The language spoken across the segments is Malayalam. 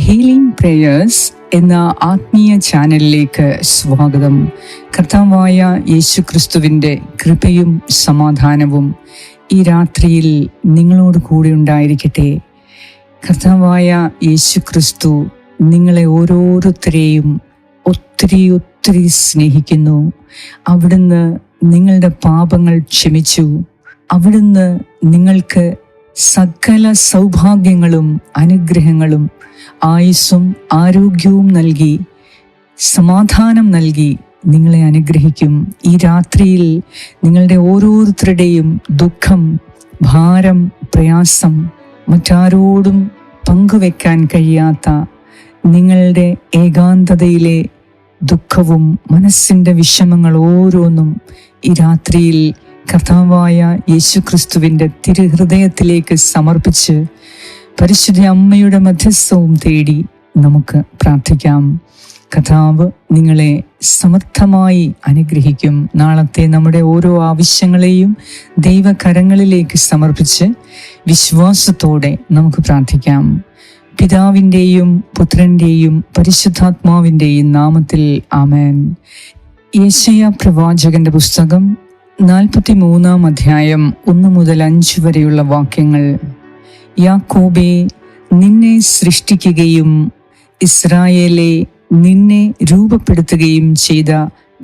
ഹീലിംഗ് പ്രേയേഴ്സ് എന്ന ആത്മീയ ചാനലിലേക്ക് സ്വാഗതം. കർത്താവായ യേശു ക്രിസ്തുവിന്റെ കൃപയും സമാധാനവും ഈ രാത്രിയിൽ നിങ്ങളോട് കൂടെ ഉണ്ടായിരിക്കട്ടെ. കർത്താവായ യേശു ക്രിസ്തു നിങ്ങളെ ഓരോരുത്തരെയും ഒത്തിരി ഒത്തിരി സ്നേഹിക്കുന്നു. അവിടുന്ന് നിങ്ങളുടെ പാപങ്ങൾ ക്ഷമിച്ചു. അവിടുന്ന് നിങ്ങൾക്ക് സകല സൗഭാഗ്യങ്ങളും അനുഗ്രഹങ്ങളും ആയുസ്സും ആരോഗ്യവും നൽകി സമാധാനം നൽകി നിങ്ങളെ അനുഗ്രഹിക്കും. ഈ രാത്രിയിൽ നിങ്ങളുടെ ഓരോരുത്തരുടെയും ദുഃഖം ഭാരം പ്രയാസം മറ്റാരോടും പങ്കുവെക്കാൻ കഴിയാത്ത നിങ്ങളുടെ ഏകാന്തതയിലെ ദുഃഖവും മനസ്സിന്റെ വിഷമങ്ങൾ ഓരോന്നും ഈ രാത്രിയിൽ കർത്താവായ യേശുക്രിസ്തുവിന്റെ തിരുഹൃദയത്തിലേക്ക് സമർപ്പിച്ച് പരിശുദ്ധ അമ്മയുടെ മധ്യസ്ഥവും തേടി നമുക്ക് പ്രാർത്ഥിക്കാം. കഥാവ് നിങ്ങളെ സമർത്ഥമായി അനുഗ്രഹിക്കും. നാളത്തെ നമ്മുടെ ഓരോ ആവശ്യങ്ങളെയും ദൈവകരങ്ങളിലേക്ക് സമർപ്പിച്ച് വിശ്വാസത്തോടെ നമുക്ക് പ്രാർത്ഥിക്കാം. പിതാവിന്റെയും പുത്രന്റെയും പരിശുദ്ധാത്മാവിന്റെയും നാമത്തിൽ ആമേൻ. യേശയ പ്രവാചകന്റെ പുസ്തകം നാൽപ്പത്തി മൂന്നാം അധ്യായം ഒന്ന് മുതൽ അഞ്ച് വരെയുള്ള വാക്യങ്ങൾ. യാക്കോബെ നിന്നെ സൃഷ്ടിക്കുകയും ഇസ്രായേലെ നിന്നെ രൂപപ്പെടുത്തുകയും ചെയ്ത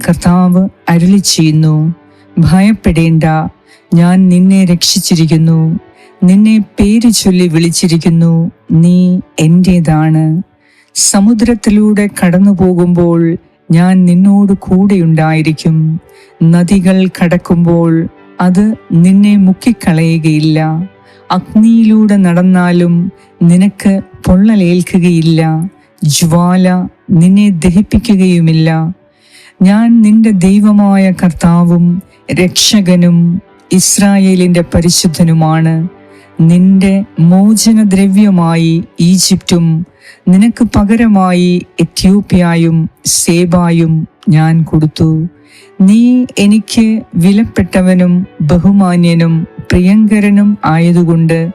കർത്താവ് അരുളി ചെയ്യുന്നു ഭയപ്പെടേണ്ട ഞാൻ നിന്നെ രക്ഷിച്ചിരിക്കുന്നു. നിന്നെ പേര് ചൊല്ലി വിളിച്ചിരിക്കുന്നു. നീ എന്റേതാണ് സമുദ്രത്തിലൂടെ കടന്നു പോകുമ്പോൾ ഞാൻ നിന്നോട് കൂടെയുണ്ടായിരിക്കും. നദികൾ കടക്കുമ്പോൾ അത് നിന്നെ മുക്കിക്കളയുകയില്ല. അഗ്നിയിലൂടെ നടന്നാലും നിനക്ക് പൊള്ളലേൽക്കുകയില്ല. ജ്വാല നിന്നെ ദഹിപ്പിക്കുകയുമില്ല. ഞാൻ നിന്റെ ദൈവമായ കർത്താവും രക്ഷകനും ഇസ്രായേലിന്റെ പരിശുദ്ധനുമാണ്. നിന്റെ മോചനദ്രവ്യമായി ഈജിപ്തും നിനക്ക് പകരമായി എത്യോപ്യായും സേബായും ഞാൻ കൊടുത്തു. നീ എനിക്ക് വിലപ്പെട്ടവനും ബഹുമാന്യനും പ്രിയങ്കരനും ആയതുകൊണ്ട്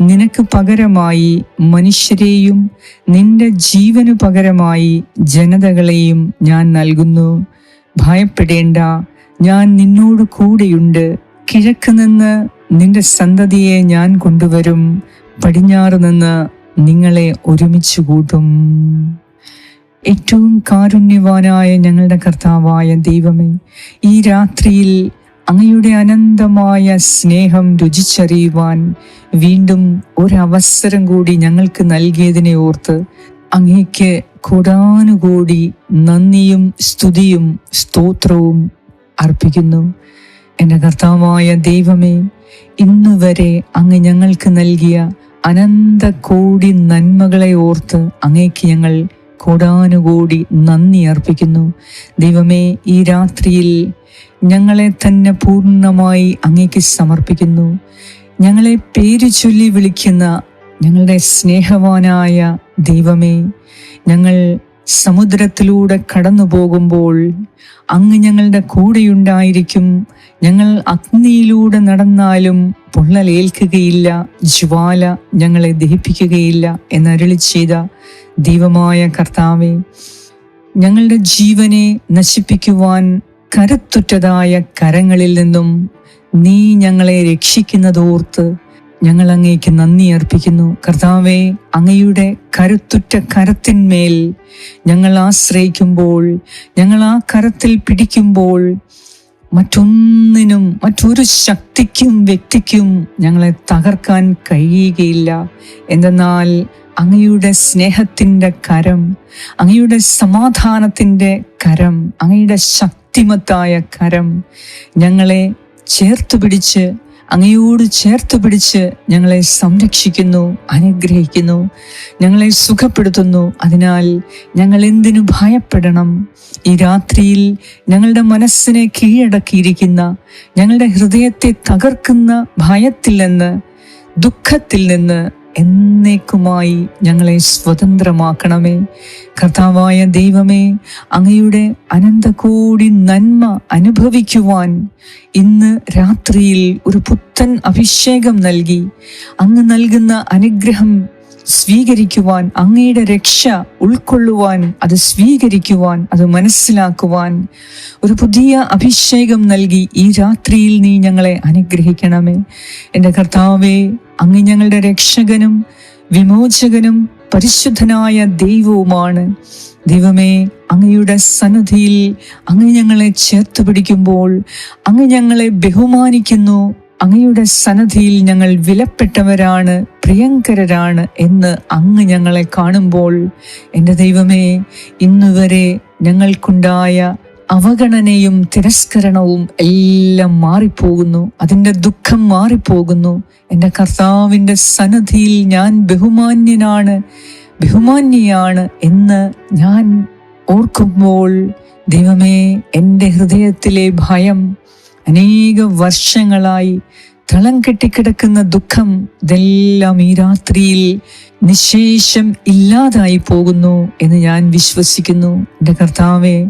നിനക്ക് പകരമായി മനുഷ്യരെയും നിന്റെ ജീവനു പകരമായി ജനതകളെയും ഞാൻ നൽകുന്നു. ഭയപ്പെടേണ്ട ഞാൻ നിന്നോട് കൂടെയുണ്ട്. കിഴക്ക് നിന്ന് നിന്റെ സന്തതിയെ ഞാൻ കൊണ്ടുവരും. പടിഞ്ഞാറ് നിന്ന് നിങ്ങളെ ഒരുമിച്ച് കൂട്ടും. ഏറ്റവും കാരുണ്യവാനായ ഞങ്ങളുടെ കർത്താവായ ദൈവമേ ഈ രാത്രിയിൽ അങ്ങയുടെ അനന്തമായ സ്നേഹം രുചിച്ചറിയുവാൻ വീണ്ടും ഒരവസരം കൂടി ഞങ്ങൾക്ക് നൽകിയതിനെ ഓർത്ത് അങ്ങേക്ക് കൂടാനുകൂടി നന്ദിയും സ്തുതിയും സ്തോത്രവും അർപ്പിക്കുന്നു. എന്റെ കർത്താവായ ദൈവമേ ഇന്ന് വരെ അങ്ങ് ഞങ്ങൾക്ക് നൽകിയ അനന്ത കോടി നന്മകളെ ഓർത്ത് അങ്ങേക്ക് ഞങ്ങൾ കോടാനുകൂടി നന്ദി അർപ്പിക്കുന്നു. ദൈവമേ ഈ രാത്രിയിൽ ഞങ്ങളെ തന്നെ പൂർണമായി അങ്ങേക്ക് സമർപ്പിക്കുന്നു. ഞങ്ങളെ പേര് ചൊല്ലി വിളിക്കുന്ന ഞങ്ങളുടെ സ്നേഹവാനായ ദൈവമേ ഞങ്ങൾ സമുദ്രത്തിലൂടെ കടന്നു പോകുമ്പോൾ അങ്ങ് ഞങ്ങളുടെ കൂടെയുണ്ടായിരിക്കും. ഞങ്ങൾ അഗ്നിയിലൂടെ നടന്നാലും പൊള്ളലേൽക്കുകയില്ല. ജ്വാല ഞങ്ങളെ ദഹിപ്പിക്കുകയില്ല എന്നരുളി ചെയ്ത ദൈവമായ കർത്താവെ ഞങ്ങളുടെ ജീവനെ നശിപ്പിക്കുവാൻ കരുത്തുറ്റതായ കരങ്ങളിൽ നിന്നും നീ ഞങ്ങളെ രക്ഷിക്കുന്നതോർത്ത് ഞങ്ങൾ അങ്ങേക്ക് നന്ദി അർപ്പിക്കുന്നു. കർത്താവെ അങ്ങയുടെ കരുത്തുറ്റ കരത്തിന്മേൽ ഞങ്ങൾ ആശ്രയിക്കുമ്പോൾ ഞങ്ങൾ ആ കരത്തിൽ പിടിക്കുമ്പോൾ മറ്റൊന്നിനും മറ്റൊരു ശക്തിക്കും വ്യക്തിക്കും ഞങ്ങളെ തകർക്കാൻ കഴിയുകയില്ല. എന്തെന്നാൽ അങ്ങയുടെ സ്നേഹത്തിന്റെ കരം അങ്ങയുടെ സമാധാനത്തിന്റെ കരം അങ്ങയുടെ ശക്തിമത്തായ കരം ഞങ്ങളെ ചേർത്ത് പിടിച്ച് അങ്ങയോട് ചേർത്ത് പിടിച്ച് ഞങ്ങളെ സംരക്ഷിക്കുന്നു അനുഗ്രഹിക്കുന്നു ഞങ്ങളെ സുഖപ്പെടുത്തുന്നു. അതിനാൽ ഞങ്ങൾ എന്തിനു ഭയപ്പെടണം? ഈ രാത്രിയിൽ ഞങ്ങളുടെ മനസ്സിനെ കീഴടക്കിയിരിക്കുന്ന ഞങ്ങളുടെ ഹൃദയത്തെ തകർക്കുന്ന ഭയത്തിൽ നിന്ന് ദുഃഖത്തിൽ നിന്ന് എന്നേക്കുമായി ഞങ്ങളെ സ്വതന്ത്രമാക്കണമേ. കർത്താവായ ദൈവമേ അങ്ങയുടെ അനന്തകോടി നന്മ അനുഭവിക്കുവാൻ ഇന്ന് രാത്രിയിൽ ഒരു പുത്തൻ അഭിഷേകം നൽകി. അങ്ങ് നൽകുന്ന അനുഗ്രഹം സ്വീകരിക്കുവാൻ അങ്ങയുടെ രക്ഷ ഉൾക്കൊള്ളുവാൻ അത് സ്വീകരിക്കുവാൻ അത് മനസ്സിലാക്കുവാൻ ഒരു പുതിയ അഭിഷേകം നൽകി ഈ രാത്രിയിൽ നീ ഞങ്ങളെ അനുഗ്രഹിക്കണമേ. എന്റെ കർത്താവെ അങ്ങ് ഞങ്ങളുടെ രക്ഷകനും വിമോചകനും പരിശുദ്ധനായ ദൈവവുമാണ്. ദൈവമേ അങ്ങയുടെ സന്നദ്ധിയിൽ അങ്ങ് ഞങ്ങളെ ചേർത്ത് പിടിക്കുമ്പോൾ അങ്ങ് ഞങ്ങളെ ബഹുമാനിക്കുന്നു. അങ്ങയുടെ സന്നദ്ധിയിൽ ഞങ്ങൾ വിലപ്പെട്ടവരാണ് പ്രിയങ്കരരാണ് എന്ന് അങ്ങ് ഞങ്ങളെ കാണുമ്പോൾ എന്റെ ദൈവമേ ഇന്നുവരെ ഞങ്ങൾക്കുണ്ടായ അവഗണനയും തിരസ്കരണവും എല്ലാം മാറിപ്പോകുന്നു. അതിന്റെ ദുഃഖം മാറിപ്പോകുന്നു. എന്റെ കർത്താവിന്റെ സന്നദ്ധിയിൽ ഞാൻ ബഹുമാന്യനാണ് ബഹുമാന്യയാണ് എന്ന് ഞാൻ ഓർക്കുമ്പോൾ ദൈവമേ എന്റെ ഹൃദയത്തിലെ ഭയം അനേക വർഷങ്ങളായി തളം കെട്ടിക്കിടക്കുന്ന ദുഃഖം ഇതെല്ലാം ഈ രാത്രിയിൽ നിശേഷം ഇല്ലാതായി പോകുന്നു എന്ന് ഞാൻ വിശ്വസിക്കുന്നു. എന്റെ കർത്താവെ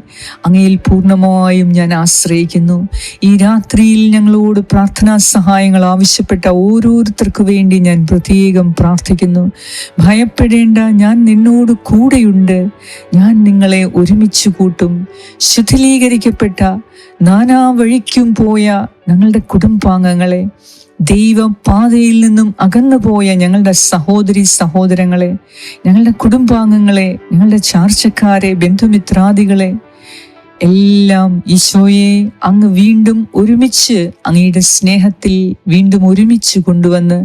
അങ്ങയിൽ പൂർണമായും ഞാൻ ആശ്രയിക്കുന്നു. ഈ രാത്രിയിൽ ഞങ്ങളോട് പ്രാർത്ഥനാ സഹായങ്ങൾ ആവശ്യപ്പെട്ട ഓരോരുത്തർക്കു വേണ്ടി ഞാൻ പ്രത്യേകം പ്രാർത്ഥിക്കുന്നു. ഭയപ്പെടേണ്ട ഞാൻ നിന്നോട് കൂടെയുണ്ട്. ഞാൻ നിങ്ങളെ ഒരുമിച്ച് കൂട്ടും. ശിഥിലീകരിക്കപ്പെട്ട നാനാ വഴിക്കും പോയ ഞങ്ങളുടെ കുടുംബാംഗങ്ങളെ ദൈവപാതയിൽ നിന്നും അകന്നുപോയ ഞങ്ങളുടെ സഹോദരി സഹോദരങ്ങളെ ഞങ്ങളുടെ കുടുംബാംഗങ്ങളെ ഞങ്ങളുടെ ചാർച്ചക്കാരെ ബന്ധുമിത്രാദികളെ എല്ലാം ഈശോയെ അങ്ങ് വീണ്ടും ഒരുമിച്ച് അങ്ങയുടെ സ്നേഹത്തിൽ വീണ്ടും ഒരുമിച്ച് കൊണ്ടുവന്ന്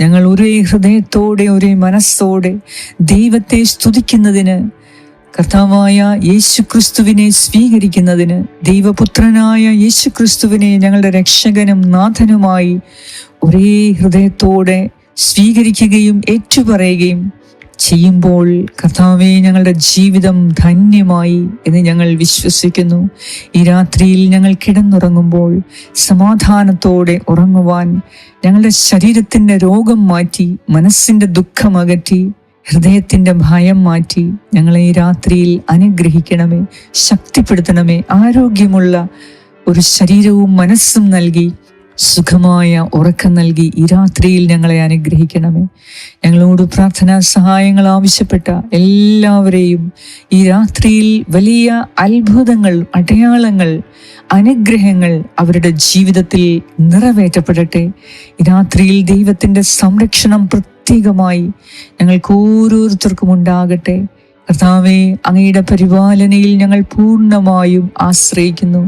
ഞങ്ങൾ ഒരേ ഹൃദയത്തോടെ ഒരേ മനസ്സോടെ ദൈവത്തെ സ്തുതിക്കുന്നതിന് കർത്താവായ യേശുക്രിസ്തുവിനെ സ്വീകരിക്കുന്നതിന് ദൈവപുത്രനായ യേശുക്രിസ്തുവിനെ ഞങ്ങളുടെ രക്ഷകനും നാഥനുമായി ഒരേ ഹൃദയത്തോടെ സ്വീകരിക്കുകയും ഏറ്റുപറയുകയും ചെയ്യുമ്പോൾ കർത്താവെ ഞങ്ങളുടെ ജീവിതം ധന്യമായി എന്ന് ഞങ്ങൾ വിശ്വസിക്കുന്നു. ഈ രാത്രിയിൽ ഞങ്ങൾ കിടന്നുറങ്ങുമ്പോൾ സമാധാനത്തോടെ ഉറങ്ങുവാൻ ഞങ്ങളുടെ ശരീരത്തിന്റെ രോഗം മാറ്റി മനസ്സിന്റെ ദുഃഖം അകറ്റി ഹൃദയത്തിന്റെ ഭയം മാറ്റി ഞങ്ങളെ ഈ രാത്രിയിൽ അനുഗ്രഹിക്കണമേ ശക്തിപ്പെടുത്തണമേ ആരോഗ്യമുള്ള ഒരു ശരീരവും മനസ്സും നൽകി സുഖമായ ഉറക്കം നൽകി ഈ രാത്രിയിൽ ഞങ്ങളെ അനുഗ്രഹിക്കണമേ. ഞങ്ങളോട് പ്രാർത്ഥനാ സഹായങ്ങൾ ആവശ്യപ്പെട്ട എല്ലാവരെയും ഈ രാത്രിയിൽ വലിയ അത്ഭുതങ്ങൾ അടയാളങ്ങൾ അനുഗ്രഹങ്ങൾ അവരുടെ ജീവിതത്തിൽ നിറവേറ്റപ്പെടട്ടെ. ഈ രാത്രിയിൽ ദൈവത്തിന്റെ സംരക്ഷണം പ്രത്യേകമായി ഞങ്ങൾക്ക് ഓരോരുത്തർക്കും ഉണ്ടാകട്ടെ. കർത്താവെ അങ്ങയുടെ പരിപാലനയിൽ ഞങ്ങൾ പൂർണമായും ആശ്രയിക്കുന്നു.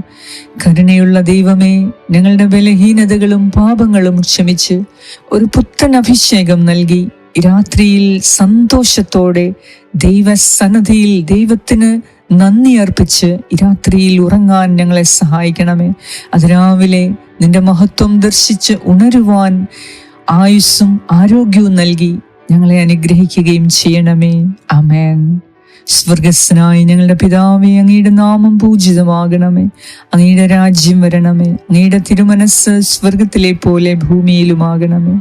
കരുണയുള്ള ദൈവമേ ഞങ്ങളുടെ ബലഹീനതകളും പാപങ്ങളും ക്ഷമിച്ച് ഒരു പുത്തൻ അഭിഷേകം നൽകി. രാത്രിയിൽ സന്തോഷത്തോടെ ദൈവസന്നധിയിൽ ദൈവത്തിന് നന്ദി അർപ്പിച്ച് രാത്രിയിൽ ഉറങ്ങാൻ ഞങ്ങളെ സഹായിക്കണമേ. അതിരാവിലെ നിന്റെ മഹത്വം ദർശിച്ച് ഉണരുവാൻ ആയുസ്സും ആരോഗ്യവും നൽകി ഞങ്ങളെ അനുഗ്രഹിക്കുകയും ചെയ്യണമേ. അമേൻ സ്വർഗസ്നായി ഞങ്ങളുടെ പിതാവേ അങ്ങയുടെ നാമം പൂജിതമാകണമേ. അങ്ങയുടെ രാജ്യം വരണമേ. അങ്ങയുടെ തിരുമനസ് സ്വർഗത്തിലെ പോലെ ഭൂമിയിലുമാകണമേ.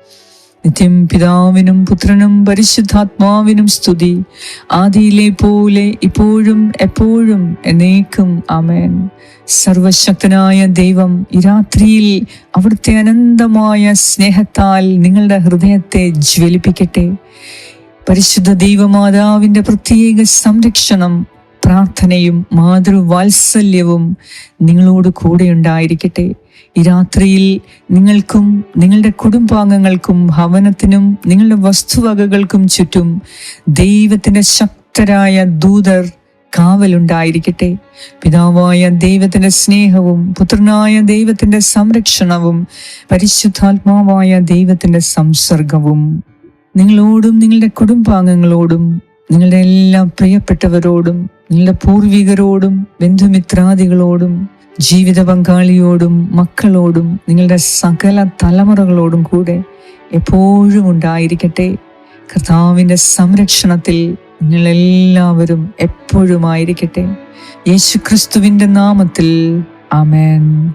നിത്യം പിതാവിനും പുത്രനും പരിശുദ്ധാത്മാവിനും സ്തുതി. ആദിയിലെ പോലെ ഇപ്പോഴും എപ്പോഴും എന്നേക്കും അമേൻ സർവശക്തനായ ദൈവം ഈ രാത്രിയിൽ അവിടുത്തെ അനന്തമായ സ്നേഹത്താൽ നിങ്ങളുടെ ഹൃദയത്തെ ജ്വലിപ്പിക്കട്ടെ. പരിശുദ്ധ ദൈവമാതാവിന്റെ പ്രത്യേക സംരക്ഷണം പ്രാർത്ഥനയും മാതൃവാത്സല്യവും നിങ്ങളോട് കൂടെ ഉണ്ടായിരിക്കട്ടെ. ഈ രാത്രിയിൽ നിങ്ങൾക്കും നിങ്ങളുടെ കുടുംബാംഗങ്ങൾക്കും ഭവനത്തിനും നിങ്ങളുടെ വസ്തുവകകൾക്കും ചുറ്റും ദൈവത്തിന്റെ ശക്തരായ ദൂതർ കാവലുണ്ടായിരിക്കട്ടെ. പിതാവായ ദൈവത്തിന്റെ സ്നേഹവും പുത്രനായ ദൈവത്തിന്റെ സംരക്ഷണവും പരിശുദ്ധാത്മാവായ ദൈവത്തിന്റെ സംസർഗവും നിങ്ങളോടും നിങ്ങളുടെ കുടുംബാംഗങ്ങളോടും നിങ്ങളുടെ എല്ലാ പ്രിയപ്പെട്ടവരോടും നിങ്ങളുടെ പൂർവികരോടും ബന്ധുമിത്രാദികളോടും ജീവിത പങ്കാളിയോടും മക്കളോടും നിങ്ങളുടെ സകല തലമുറകളോടും കൂടെ എപ്പോഴും ഉണ്ടായിരിക്കട്ടെ. കർത്താവിന്റെ സംരക്ഷണത്തിൽ നിങ്ങളെല്ലാവരും എപ്പോഴും ആയിരിക്കട്ടെ യേശു ക്രിസ്തുവിന്റെ നാമത്തിൽ. ആമേൻ.